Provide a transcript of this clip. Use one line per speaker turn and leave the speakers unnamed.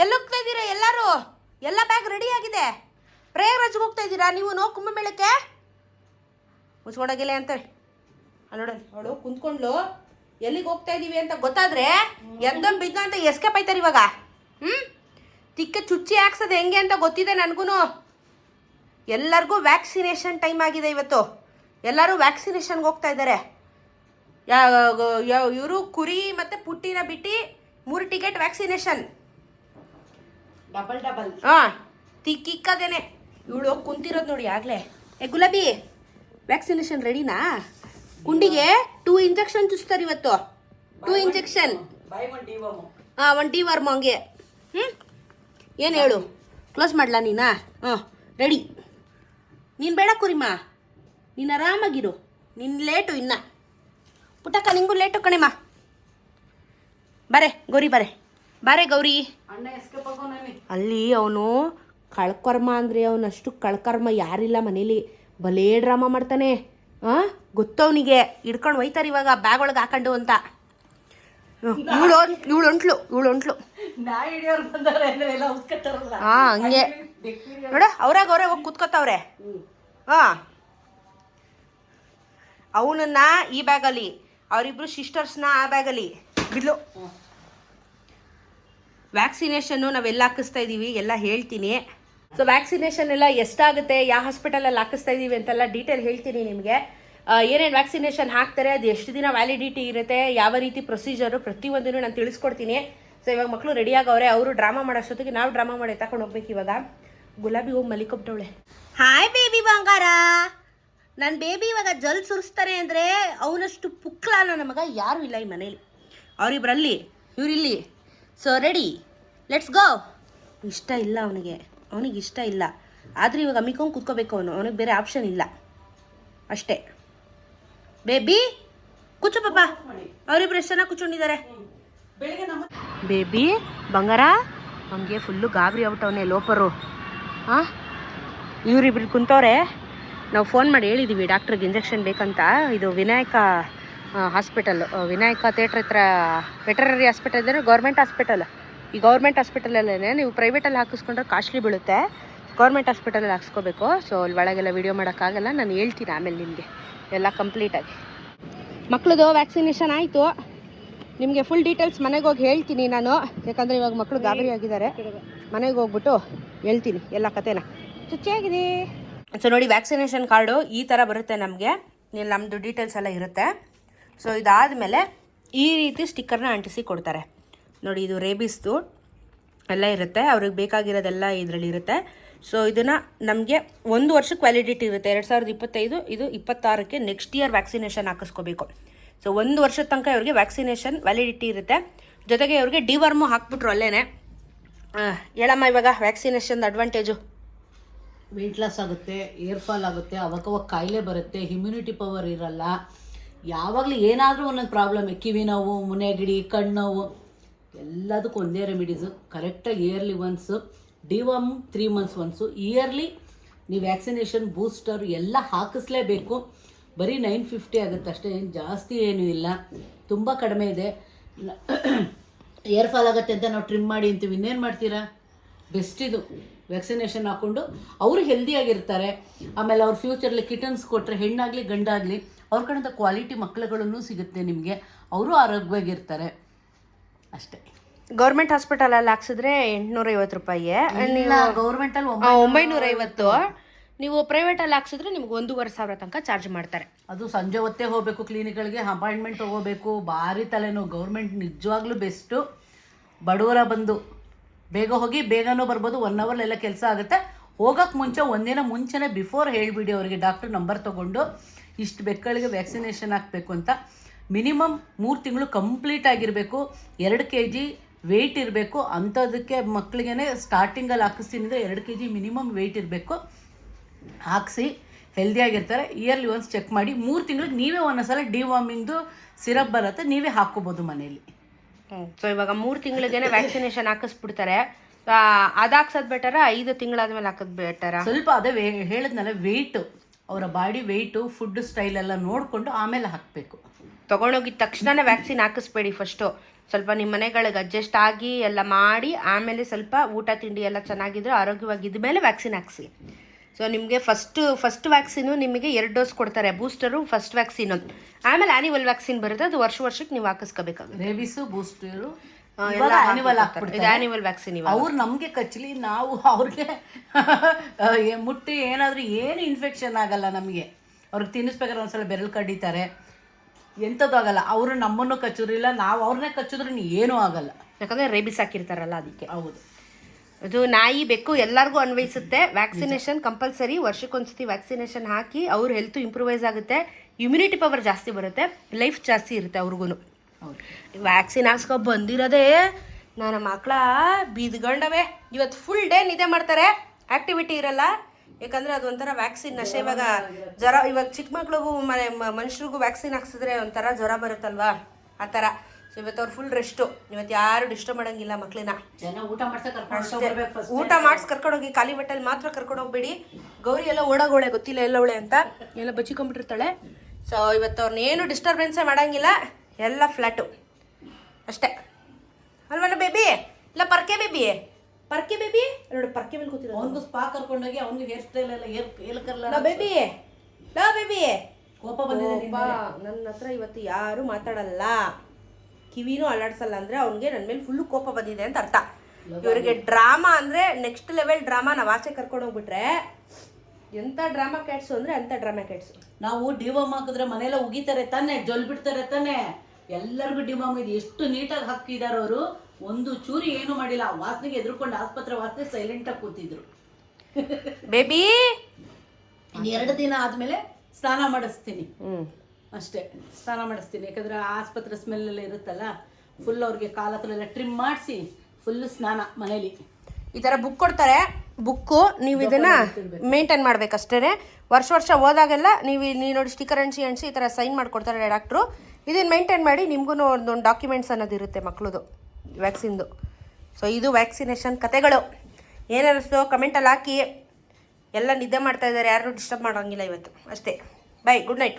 ಎಲ್ಲಿ ಹೋಗ್ತಾ ಇದ್ದೀರಾ ಎಲ್ಲರೂ? ಎಲ್ಲ ಬ್ಯಾಗ್ ರೆಡಿ ಆಗಿದೆ. ಪ್ರಯಾಗ್ರಾಜ್ಗೆ ಹೋಗ್ತಾ ಇದ್ದೀರಾ ನೀವು ನೋ ಕುಂಭಮೇಳಕ್ಕೆ ಮುಚ್ಕೊಂಡೋಗಿಲ್ಲ ಅಂತ ನೋಡ. ಅವಳು ಕುಂತ್ಕೊಂಡ್ಲು. ಎಲ್ಲಿಗೆ ಹೋಗ್ತಾ ಇದ್ದೀವಿ ಅಂತ ಗೊತ್ತಾದ್ರೆ ಎಂದೊಂದು ಬಿದ್ದ ಅಂತ ಎಸ್ಕೇಪ್ ಆಯ್ತಾರೆ ಇವಾಗ. ಹ್ಞೂ ತಿಕ್ಕ ಚುಚ್ಚಿ ಹಾಕ್ಸೋದು ಹೆಂಗೆ ಅಂತ ಗೊತ್ತಿದೆ ನನಗೂ ಎಲ್ಲರಿಗೂ ವ್ಯಾಕ್ಸಿನೇಷನ್ ಟೈಮ್ ಆಗಿದೆ ಇವತ್ತು. ಎಲ್ಲರೂ ವ್ಯಾಕ್ಸಿನೇಷನ್ಗೆ ಹೋಗ್ತಾ ಇದ್ದಾರೆ. ಇವರು ಕುರಿ ಮತ್ತು ಪುಟ್ಟಿನ ಬಿಟ್ಟು ಮೂರು ಟಿಕೆಟ್ ವ್ಯಾಕ್ಸಿನೇಷನ್
ಡಬಲ್ ಡಬಲ್
ಹಾ ತಿಕ್ಕಿಕ್ಕದೇನೆ ಇವಳು ಹೋಗಿ ಕುಂತಿರೋದು ನೋಡಿ ಆಗಲೇ. ಏ ಗುಲಾಬಿ ವ್ಯಾಕ್ಸಿನೇಷನ್ ರೆಡಿನಾ ಕುಂಡಿಗೆ ಟೂ ಇಂಜೆಕ್ಷನ್ ಚುಸ್ತಾರೆ ಇವತ್ತು. ಟೂ ಇಂಜೆಕ್ಷನ್
ಹಾಂ ಒನ್ ಡಿ ವರ್ಮ
ಹಾಂ ಒನ್ ಟಿ ವರ್ಮ್ ಹಂಗೆ. ಹ್ಞೂ ಏನು ಹೇಳು? ಕ್ಲೋಸ್ ಮಾಡ್ಲಾ ನೀನಾ? ಹಾಂ ರೆಡಿ ನೀನು ಬೇಡ ಕುರಿಮ. ನೀನು ಆರಾಮಾಗಿರು. ನಿನ್ನ ಲೇಟು ಇನ್ನ. ಪುಟಕ್ಕ ನಿಂಗೂ ಲೇಟು ಕಣೆಮ್ಮ ಬರೇ ಗೌರಿ ಬಾರೆ. ಬಾರೆ ಗೌರಿ. ಅಲ್ಲಿ ಅವನು ಕಳ್ಕರ್ಮ ಅಂದರೆ ಅವನಷ್ಟು ಕಳ್ಕರ್ಮ ಯಾರಿಲ್ಲ ಮನೇಲಿ. ಭಲೇ ಡ್ರಾಮಾ ಮಾಡ್ತಾನೆ. ಆ? ಗೊತ್ತವನಿಗೆ. ಹಿಡ್ಕೊಂಡು ಒಯ್ತಾರೆ ಇವಾಗ ಬ್ಯಾಗ್ ಒಳಗೆ ಹಾಕೊಂಡು ಅಂತ. ಇವಳು ಇವಳು ಒಂಟ್ಲು ಇವಳು ಒಂಟ್ಲು
ಹಾಂ
ಹಾ ಹಂಗೆ. ನೋಡ ಅವ್ರಾಗ ಅವರೇ ಹೋಗಿ ಕುತ್ಕೋತಾವ್ರೆ. ಹಾ. ಅವನನ್ನ ಈ ಬ್ಯಾಗಲ್ಲಿ ಅವರಿಬ್ರು ಸಿಸ್ಟರ್ಸ್ನ ಆ ಬ್ಯಾಗಲ್ಲಿ ಬಿಡ್ಲು. ವ್ಯಾಕ್ಸಿನೇಷನ್ನು ನಾವೆಲ್ಲ ಹಾಕಿಸ್ತಾ ಇದ್ದೀವಿ ಎಲ್ಲ ಹೇಳ್ತೀನಿ. ಸೊ ವ್ಯಾಕ್ಸಿನೇಷನ್ ಎಲ್ಲ ಎಷ್ಟಾಗುತ್ತೆ ಯಾವ ಹಾಸ್ಪಿಟಲಲ್ಲಿ ಹಾಕಿಸ್ತಾ ಇದ್ದೀವಿ ಅಂತೆಲ್ಲ ಡೀಟೇಲ್ ಹೇಳ್ತೀನಿ ನಿಮಗೆ. ಏನೇನು ವ್ಯಾಕ್ಸಿನೇಷನ್ ಹಾಕ್ತಾರೆ ಅದು ಎಷ್ಟು ದಿನ ವ್ಯಾಲಿಡಿಟಿ ಇರುತ್ತೆ ಯಾವ ರೀತಿ ಪ್ರೊಸೀಜರು ಪ್ರತಿಯೊಂದನ್ನು ನಾನು ತಿಳಿಸ್ಕೊಡ್ತೀನಿ. ಸೊ ಇವಾಗ ಮಕ್ಕಳು ರೆಡಿ ಆಗವ್ರೆ ಅವರು ಡ್ರಾಮಾ ಮಾಡೋಷ್ಟೊತ್ತಿಗೆ ನಾವು ಡ್ರಾಮಾ ಮಾಡಿ ತಗೊಂಡು ಹೋಗ್ಬೇಕು ಇವಾಗ. ಗುಲಾಬಿ ಹೋಗಿ ಮಲಿಕೊಬಿಟ್ಟವಳೆ ಹಾಯ್ ಬೇಬಿ ಬಂಗಾರ. ನನ್ನ ಬೇಬಿ ಇವಾಗ ಜಲ್ ಸುರಿಸ್ತಾರೆ ಅಂದರೆ ಅವನಷ್ಟು ಪುಕ್ಕಲ ನನ್ನ ಮಗ ಯಾರೂ ಇಲ್ಲ ಈ ಮನೇಲಿ. ಅವರಿಬ್ರಲ್ಲಿ ಇವರಿಲ್ಲಿ. ಸೊ ರೆಡಿ ಲೆಟ್ಸ್ ಗೋ ಇಷ್ಟ ಇಲ್ಲ ಅವನಿಗೆ. ಅವನಿಗೆ ಇಷ್ಟ ಇಲ್ಲ. ಆದರೆ ಇವಾಗ ಅಮ್ಮಿಕೊಂಡು ಕೂತ್ಕೋಬೇಕು ಅವನು. ಅವನಿಗೆ ಬೇರೆ ಆಪ್ಷನ್ ಇಲ್ಲ. ಅಷ್ಟೇ. ಬೇಬಿ ಕೂಚು ಪಾಪ. ಅವರಿಬ್ರು ಎಷ್ಟು ಚೆನ್ನಾಗಿ ಕೂತ್ಕೊಂಡಿದ್ದಾರೆ? ಬೇಬಿ ಬಂಗಾರ? ಹಂಗೆ ಫುಲ್ಲು ಗಾಬರಿ ಆಗ್ಬಿಟ್ಟವನೆ ಲೋಪರು. ಹಾಂ ಇವರಿಬ್ರು ಕುಂತವ್ರೆ, ನಾವು ಫೋನ್ ಮಾಡಿ ಹೇಳಿದ್ದೀವಿ ಡಾಕ್ಟ್ರಿಗೆ ಇಂಜೆಕ್ಷನ್ ಬೇಕಂತ. ಇದು ವಿನಾಯಕ ಹಾಸ್ಪಿಟಲ್ ವಿನಾಯಕ ಥಿಯೇಟ್ರ್ ಹತ್ರ ವೆಟರರಿ ಹಾಸ್ಪಿಟಲ್ ಇದ್ದಾರೆ ಗೌರ್ಮೆಂಟ್ ಹಾಸ್ಪಿಟಲ್ ಈ ಗೌರ್ಮೆಂಟ್ ಹಾಸ್ಪಿಟಲಲ್ಲೇ ನೀವು ಪ್ರೈವೇಟಲ್ಲಿ ಹಾಕಿಸ್ಕೊಂಡ್ರೆ ಕಾಸ್ಟ್ಲಿ ಬೀಳುತ್ತೆ. ಗೌರ್ಮೆಂಟ್ ಹಾಸ್ಪಿಟಲಲ್ಲಿ ಹಾಕ್ಸ್ಕೋಬೇಕು. ಸೊ ಅಲ್ಲಿ ಒಳಗೆಲ್ಲ ವೀಡಿಯೋ ಮಾಡೋಕ್ಕಾಗಲ್ಲ. ನಾನು ಹೇಳ್ತೀನಿ ಆಮೇಲೆ ನಿಮಗೆ. ಎಲ್ಲ ಕಂಪ್ಲೀಟಾಗಿ ಮಕ್ಳದು ವ್ಯಾಕ್ಸಿನೇಷನ್ ಆಯಿತು. ನಿಮಗೆ ಫುಲ್ ಡೀಟೇಲ್ಸ್ ಮನೆಗೆ ಹೋಗಿ ಹೇಳ್ತೀನಿ ನಾನು. ಯಾಕಂದರೆ ಇವಾಗ ಮಕ್ಕಳು ಗಾಬರಿ ಆಗಿದ್ದಾರೆ. ಮನೆಗೆ ಹೋಗ್ಬಿಟ್ಟು ಹೇಳ್ತೀನಿ ಎಲ್ಲ ಕತೆನ ಚುಚ್ಚಿಯಾಗಿದೆ. ಸೊ ನೋಡಿ ವ್ಯಾಕ್ಸಿನೇಷನ್ ಕಾರ್ಡು ಈ ಥರ ಬರುತ್ತೆ ನಮಗೆ. ನಮ್ಮದು ಡೀಟೇಲ್ಸ್ ಎಲ್ಲ ಇರುತ್ತೆ. ಸೊ ಇದಾದಮೇಲೆ ಈ ರೀತಿ ಸ್ಟಿಕ್ಕರ್ನ ಅಂಟಿಸಿ ಕೊಡ್ತಾರೆ. ನೋಡಿ, ಇದು ರೇಬಿಸ್ದು ಎಲ್ಲ ಇರುತ್ತೆ. ಅವ್ರಿಗೆ ಬೇಕಾಗಿರೋದೆಲ್ಲ ಇದರಲ್ಲಿ ಇರುತ್ತೆ. ಸೊ ಇದನ್ನು ನಮಗೆ ಒಂದು ವರ್ಷಕ್ಕೆ ವ್ಯಾಲಿಡಿಟಿ ಇರುತ್ತೆ. ಎರಡು ಸಾವಿರದ ಇಪ್ಪತ್ತೈದು, ಇದು ಇಪ್ಪತ್ತಾರಕ್ಕೆ ನೆಕ್ಸ್ಟ್ ಇಯರ್ ವ್ಯಾಕ್ಸಿನೇಷನ್ ಹಾಕಿಸ್ಕೋಬೇಕು. ಸೊ ಒಂದು ವರ್ಷದ ತನಕ ಇವ್ರಿಗೆ ವ್ಯಾಕ್ಸಿನೇಷನ್ ವ್ಯಾಲಿಡಿಟಿ ಇರುತ್ತೆ. ಜೊತೆಗೆ ಇವ್ರಿಗೆ ಡಿವರ್ಮು ಹಾಕ್ಬಿಟ್ರು ಅಲ್ಲೇ ಹೇಳಮ್ಮ ಇವಾಗ ವ್ಯಾಕ್ಸಿನೇಷನ್ ಅಡ್ವಾಂಟೇಜು
ವೆಯ್ಟ್ ಲಾಸ್ ಆಗುತ್ತೆ ಏರ್ ಫಾಲ್ ಆಗುತ್ತೆ ಅವಾಗವಾಗ ಕಾಯಿಲೆ ಬರುತ್ತೆ ಇಮ್ಯುನಿಟಿ ಪವರ್ ಇರಲ್ಲ. ಯಾವಾಗಲೂ ಏನಾದರೂ ಒಂದೊಂದು ಪ್ರಾಬ್ಲಮ್ ಕಿವಿ ನೋವು ಮುನೆಗಿಡಿ ಕಣ್ಣು ನೋವು ಎಲ್ಲದಕ್ಕೂ ಒಂದೇ ರೆಮಿಡೀಸು ಕರೆಕ್ಟಾಗಿ yearly once deworm three months once yearly ನೀವು ವ್ಯಾಕ್ಸಿನೇಷನ್ ಬೂಸ್ಟರ್ ಎಲ್ಲ ಹಾಕಿಸ್ಲೇಬೇಕು. ಬರೀ ನೈನ್ ಫಿಫ್ಟಿ ಆಗುತ್ತೆ ಅಷ್ಟೇ, ಏನು ಜಾಸ್ತಿ ಏನೂ ಇಲ್ಲ. ತುಂಬ ಕಡಿಮೆ ಇದೆ. ಏರ್ ಫಾಲ್ ಆಗುತ್ತೆ ಅಂತ ನಾವು ಟ್ರಿಮ್ ಮಾಡಿ ಅಂತೀವಿ. ಇನ್ನೇನು ಮಾಡ್ತೀರಾ? ಬೆಸ್ಟ್ ಇದು ವ್ಯಾಕ್ಸಿನೇಷನ್ ಹಾಕ್ಕೊಂಡು ಅವರು ಹೆಲ್ದಿಯಾಗಿರ್ತಾರೆ ಆಮೇಲೆ ಅವ್ರ ಫ್ಯೂಚರ್ಲಿ ಕಿಟನ್ಸ್ ಕೊಟ್ಟರೆ ಹೆಣ್ಣಾಗಲಿ ಗಂಡಾಗಲಿ, ಅವ್ರ ಕಡೆಯಿಂದ ಕ್ವಾಲಿಟಿ ಮಕ್ಕಳುಗಳನ್ನೂ ಸಿಗುತ್ತೆ ನಿಮಗೆ. ಅವರು ಆರೋಗ್ಯವಾಗಿರ್ತಾರೆ. ಅಷ್ಟೇ.
ಗೌರ್ಮೆಂಟ್ ಹಾಸ್ಪಿಟಲಲ್ಲಿ ಹಾಕ್ಸಿದ್ರೆ ಎಂಟುನೂರ ಐವತ್ತು ರೂಪಾಯಿ
ಗೌರ್ಮೆಂಟಲ್ಲಿ
ಒಂಬೈನೂರ ಐವತ್ತು. ನೀವು ಪ್ರೈವೇಟಲ್ಲಿ ಹಾಕ್ಸಿದ್ರೆ ನಿಮ್ಗೆ ಒಂದೂವರೆ ಸಾವಿರ ತನಕ ಚಾರ್ಜ್ ಮಾಡ್ತಾರೆ.
ಅದು ಸಂಜೆ ಹೊತ್ತೇ ಹೋಗಬೇಕು ಕ್ಲಿನಿಕ್ಗಳಿಗೆ ಅಪಾಯಿಂಟ್ಮೆಂಟ್ ತಗೋಬೇಕು. ಭಾರಿ ತಲೆನೋವು ಗೌರ್ಮೆಂಟ್ ನಿಜವಾಗ್ಲೂ ಬೆಸ್ಟು. ಬಡವರ ಬಂದು ಬೇಗ ಹೋಗಿ ಬೇಗನೂ ಬರ್ಬೋದು ಒನ್ ಅವರ್ಲೆಲ್ಲ ಕೆಲಸ ಆಗುತ್ತೆ. ಹೋಗೋಕ್ಕೆ ಮುಂಚೆ ಒಂದಿನ ಮುಂಚೆನೇ ಬಿಫೋರ್ ಹೇಳಿಬಿಡಿ ಅವರಿಗೆ. ಡಾಕ್ಟರ್ ನಂಬರ್ ತಗೊಂಡು ಇಷ್ಟು ಬೆಕ್ಕಳಿಗೆ ವ್ಯಾಕ್ಸಿನೇಷನ್ ಹಾಕಬೇಕು ಅಂತ. ಮಿನಿಮಮ್ ಮೂರು ತಿಂಗಳು ಕಂಪ್ಲೀಟ್ ಆಗಿರಬೇಕು ಎರಡು ಕೆ ಜಿ ವೆಯ್ಟ್ ಇರಬೇಕು ಅಂಥದಕ್ಕೆ ಮಕ್ಕಳಿಗೆ ಸ್ಟಾರ್ಟಿಂಗಲ್ಲಿ ಹಾಕಿಸ್ತೀನಿ ಎರಡು ಕೆ ಜಿ ಮಿನಿಮಮ್ ವೆಯ್ಟ್ ಇರಬೇಕು. ಹಾಕಿಸಿ ಹೆಲ್ದಿಯಾಗಿರ್ತಾರೆ ಇಯರ್ಲಿ ಒನ್ಸ್ ಚೆಕ್ ಮಾಡಿ ಮೂರು ತಿಂಗಳಿಗೆ ನೀವೇ ಒಂದೊಂದ್ಸಲ ಡಿವಾರ್ಮಿಂಗ್ದು ಸಿರಪ್ ಬರುತ್ತೆ ನೀವೇ ಹಾಕ್ಕೋಬೋದು ಮನೇಲಿ
ಸೊ ಇವಾಗ ಮೂರು ತಿಂಗಳಿಗೇನೆ ವ್ಯಾಕ್ಸಿನೇಷನ್ ಹಾಕಿಸ್ಬಿಡ್ತಾರೆ. ಅದು ಹಾಕ್ಸೋದು ಬೆಟರ ಐದು ತಿಂಗಳಾದ್ಮೇಲೆ ಹಾಕೋದು ಬೆಟರ
ಸ್ವಲ್ಪ ಅದೇ ಹೇಳಿದ್ನಲ್ಲ ವೆಯ್ಟು ಅವರ ಬಾಡಿ ವೆಯ್ಟು ಫುಡ್ ಸ್ಟೈಲ್ ಎಲ್ಲ ನೋಡಿಕೊಂಡು ಆಮೇಲೆ ಹಾಕಬೇಕು.
ತೊಗೊಂಡೋಗಿದ ತಕ್ಷಣನೇ ವ್ಯಾಕ್ಸಿನ್ ಹಾಕಿಸ್ಬೇಡಿ ಫಸ್ಟು ಸ್ವಲ್ಪ ನಿಮ್ಮ ಮನೆಗಳಿಗೆ ಅಡ್ಜಸ್ಟ್ ಆಗಿ ಎಲ್ಲ ಮಾಡಿ ಆಮೇಲೆ ಸ್ವಲ್ಪ ಊಟ ತಿಂಡಿ ಎಲ್ಲ ಚೆನ್ನಾಗಿದ್ರೆ ಆರೋಗ್ಯವಾಗಿದ್ದ ಮೇಲೆ ವ್ಯಾಕ್ಸಿನ್ ಹಾಕ್ಸಿ. ಸೊ ನಿಮಗೆ ಫಸ್ಟು ಫಸ್ಟ್ ವ್ಯಾಕ್ಸಿನು ನಿಮಗೆ ಎರಡು ಡೋಸ್ ಕೊಡ್ತಾರೆ ಬೂಸ್ಟರು ಫಸ್ಟ್ ವ್ಯಾಕ್ಸಿನ್ ಆಮೇಲೆ ಆ್ಯನಿವಲ್ ವ್ಯಾಕ್ಸಿನ್ ಬರುತ್ತೆ ಅದು ವರ್ಷ ವರ್ಷಕ್ಕೆ ನೀವು ಹಾಕಿಸ್ಕೋಬೇಕಾಗುತ್ತೆ.
ರೇಬಿಸು ಬೂಸ್ಟರು
ಇದು ವ್ಯಾಕ್ಸಿನ್ ಇವಾಗ.
ಅವ್ರು ನಮಗೆ ಕಚ್ಚಲಿ ನಾವು ಅವ್ರಿಗೆ ಮುಟ್ಟಿ ಏನಾದರೂ ಏನು ಇನ್ಫೆಕ್ಷನ್ ಆಗಲ್ಲ ನಮಗೆ. ಅವ್ರಿಗೆ ತಿನ್ನಿಸ್ಬೇಕಾದ್ರೆ ಒಂದ್ಸಲ ಬೆರಳು ಕಡಿತಾರೆ. ಎಂಥದ್ದು ಆಗಲ್ಲ. ಅವರು ನಮ್ಮನ್ನು ಕಚ್ಚೋದ್ರಿಲ್ಲ ನಾವು ಅವ್ರನ್ನೇ ಕಚ್ಚಿದ್ರು ಏನೂ ಆಗಲ್ಲ.
ಯಾಕಂದ್ರೆ ರೇಬಿಸ್ ಹಾಕಿರ್ತಾರಲ್ಲ ಅದಕ್ಕೆ.
ಹೌದು.
ಅದು ನಾಯಿ ಬೆಕ್ಕು ಎಲ್ಲರಿಗೂ ಅನ್ವಯಿಸುತ್ತೆ. ವ್ಯಾಕ್ಸಿನೇಷನ್ ಕಂಪಲ್ಸರಿ ವರ್ಷಕ್ಕೊಂದ್ಸತಿ ವ್ಯಾಕ್ಸಿನೇಷನ್ ಹಾಕಿ ಅವ್ರ ಹೆಲ್ತ್ ಇಂಪ್ರೂವೈಸ್ ಆಗುತ್ತೆ. ಇಮ್ಯುನಿಟಿ ಪವರ್ ಜಾಸ್ತಿ ಬರುತ್ತೆ. ಲೈಫ್ ಜಾಸ್ತಿ ಇರುತ್ತೆ ಅವ್ರಿಗೂ ವ್ಯಾಕ್ಸಿನ್ ಹಾಕ್ಸ್ಕೊ ಬಂದಿರೋದೇ ನನ್ನ ಮಕ್ಕಳ ಬಿದ್ಗಂಡವೆ ಇವತ್ತು ಫುಲ್ ಡೇ ನಿದ್ದೆ ಮಾಡ್ತಾರೆ. ಆಕ್ಟಿವಿಟಿ ಇರಲ್ಲ. ಯಾಕಂದ್ರೆ ಅದೊಂಥರ ವ್ಯಾಕ್ಸಿನ್ ನಶೆ. ಇವಾಗ ಜ್ವರ ಇವಾಗ ಚಿಕ್ಕ ಮಕ್ಳಿಗೂ ಮನೆ ಮನುಷ್ಯರಿಗೂ ವ್ಯಾಕ್ಸಿನ್ ಹಾಕ್ಸಿದ್ರೆ ಒಂಥರ ಜ್ವರ ಬರುತ್ತಲ್ವಾ? ಆ ಥರ. ಸೊ ಇವತ್ತು ಅವ್ರು ಫುಲ್ ರೆಸ್ಟು ಇವತ್ತು ಯಾರು ಡಿಸ್ಟರ್ಬ್ ಮಾಡಂಗಿಲ್ಲ ಮಕ್ಳನ್ನ.
ಊಟ
ಮಾಡಿಸಿ ಕರ್ಕೊಂಡೋಗಿ ಖಾಲಿ ಬಟ್ಟೆಲಿ ಮಾತ್ರ ಕರ್ಕೊಂಡು ಹೋಗ್ಬೇಡಿ. ಗೌರಿ ಎಲ್ಲ ಓಡಾಗೋಳೆ ಗೊತ್ತಿಲ್ಲ ಎಲ್ಲವಳೆ ಅಂತ. ಎಲ್ಲ ಬಚ್ಚಿಕೊಂಡ್ಬಿಟ್ಟಿರ್ತಾಳೆ. ಸೊ ಇವತ್ತು ಅವ್ರನ್ನ ಏನು ಡಿಸ್ಟರ್ಬೆನ್ಸೇ ಮಾಡಂಗಿಲ್ಲ. ಎಲ್ಲ ಫ್ಲ್ಯಾಟು ಅಷ್ಟೇ. ಅಲ್ವನ ಬೇಬಿ ಇಲ್ಲ ಪರ್ಕೆ ಬೇಬಿ ಪರ್ಕೆ ಬೇಬಿ ನೋಡು ಪರ್ಕೆ ಮೇಲೆ ಕೂತಿರೋ
ಅವನಿಗೂ ಸ್ಪಾ ಕರ್ಕೊಂಡೋಗಿ ಅವನಿಗೆ ಹೇರ್ ಸ್ಟೈಲ್ ಎಲ್ಲ ಹೇರ್
ಹೇಳ್ಕಲ್ಲ ಬೇಬಿ ಲಾ ಬೇಬಿ
ಕೋಪ ಬಂದಿದೆ.
ನನ್ನ ಹತ್ರ ಇವತ್ತು ಯಾರು ಮಾತಾಡಲ್ಲ. ಕಿವಿನೂ ಅಲ್ಲಾಡ್ಸಲ್ಲ ಅಂದ್ರೆ ಅವ್ನಿಗೆ ನನ್ನ ಮೇಲೆ ಫುಲ್ಲು ಕೋಪ ಬಂದಿದೆ ಅಂತ ಅರ್ಥ. ಇವರಿಗೆ ಡ್ರಾಮಾ ಅಂದ್ರೆ ನೆಕ್ಸ್ಟ್ ಲೆವೆಲ್ ಡ್ರಾಮಾ ನಾವು ಆಚೆ ಕರ್ಕೊಂಡು ಹೋಗ್ಬಿಟ್ರೆ ಎಂಥ ಡ್ರಾಮಾ ಕ್ಯಾಟ್ಸು ಅಂದ್ರೆ ಅಂಥ ಡ್ರಾಮಾ ಕ್ಯಾಟ್ಸು
ನಾವು ಡಿವಮ್ ಹಾಕಿದ್ರೆ ಮನೆಯೆಲ್ಲ ಉಗಿತಾರೆ ತಾನೆ ಜೊಲ್ ಬಿಡ್ತಾರೆ ತಾನೆ. ಎಲ್ಲರಿಗೂ ಡಿಮಾಮ್ ಇದೆ. ಎಷ್ಟು ನೀಟಾಗಿ ಹಾಕಿದ್ದಾರೆ ಅವರು. ಒಂದು ಚೂರಿ ಏನು ಮಾಡಿಲ್ಲ. ಆ ವಾಸನೆಗೆ ಎದುರ್ಕೊಂಡು ಆಸ್ಪತ್ರೆ ವಾಸನೆ ಸೈಲೆಂಟಾಗಿ ಕೂತಿದ್ರು.
ಬೇಬಿ
ಎರಡು ದಿನ ಆದಮೇಲೆ ಸ್ನಾನ ಮಾಡಿಸ್ತೀನಿ. ಅಷ್ಟೇ. ಸ್ನಾನ ಮಾಡಿಸ್ತೀನಿ. ಯಾಕಂದ್ರೆ ಆಸ್ಪತ್ರೆ ಸ್ಮೆಲ್ ಎಲ್ಲ ಇರುತ್ತಲ್ಲ ಫುಲ್ ಅವ್ರಿಗೆ ಕಾಲ ಹತ್ರ ಎಲ್ಲ ಟ್ರಿಮ್ ಮಾಡಿಸಿ ಫುಲ್ ಸ್ನಾನ ಮನೇಲಿ.
ಈ ಥರ ಬುಕ್ ಕೊಡ್ತಾರೆ. ಬುಕ್ಕು ನೀವು ಇದನ್ನು ಮೇಂಟೈನ್ ಮಾಡಬೇಕಷ್ಟೇ ವರ್ಷ ವರ್ಷ ಹೋದಾಗೆಲ್ಲ ನೀವು ನೀವು ನೋಡಿ ಸ್ಟಿಕರ್ ಅಂಟಿಸಿ ಅಂಟಿಸಿ ಈ ಥರ ಸೈನ್ ಮಾಡಿಕೊಡ್ತಾರೆ ಡಾಕ್ಟ್ರು ಇದನ್ನು ಮೇಂಟೈನ್ ಮಾಡಿ ನಿಮಗೂ ಒಂದೊಂದು ಡಾಕ್ಯುಮೆಂಟ್ಸ್ ಅನ್ನೋದು ಇರುತ್ತೆ ಮಕ್ಳದು ವ್ಯಾಕ್ಸಿನ್ದು ಸೊ ಇದು ವ್ಯಾಕ್ಸಿನೇಷನ್ ಕತೆಗಳು. ಏನಿಸ್ತೋ ಕಮೆಂಟಲ್ಲಿ ಹಾಕಿ. ಎಲ್ಲ ನಿದ್ದೆ ಮಾಡ್ತಾ ಇದ್ದಾರೆ ಯಾರು ಡಿಸ್ಟರ್ಬ್ ಮಾಡೋಂಗಿಲ್ಲ ಇವತ್ತು. ಅಷ್ಟೇ. Bye good night